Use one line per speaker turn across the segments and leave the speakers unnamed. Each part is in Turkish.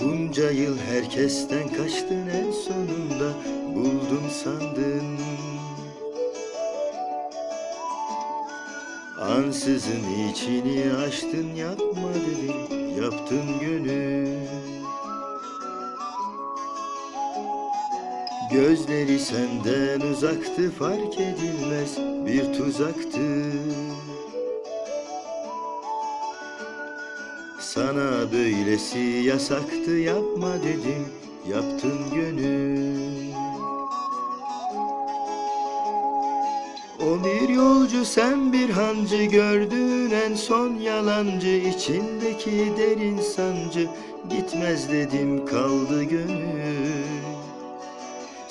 Bunca yıl herkesten kaçtın en sonunda buldum sandın. Ansızın içini açtın yapma dedim yaptın gönül Gözleri senden uzaktı fark edilmez bir tuzaktı Sana böylesi yasaktı yapma dedim yaptın gönül. O bir yolcu sen bir hancı gördün en son yalancı içindeki derin sancı gitmez dedim kaldı gönül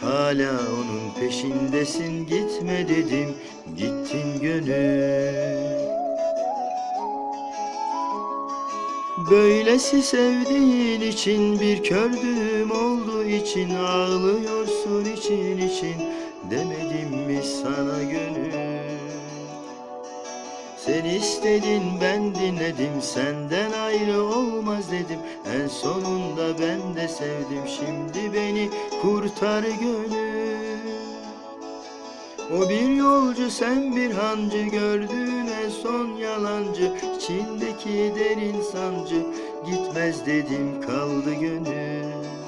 Hala onun peşindesin gitme dedim gittin gönül. Böylesi sevdiğin için bir kördüğüm oldu için ağlıyorsun için için demedim mi sana gönül sen istedin ben dinledim. Senden ayrı olmaz dedim. En sonunda ben de sevdim. Şimdi beni kurtar gönül. O bir yolcu sen bir hancı gördün. En son yalancı içindeki derin sancı. Gitmez dedim kaldı gönül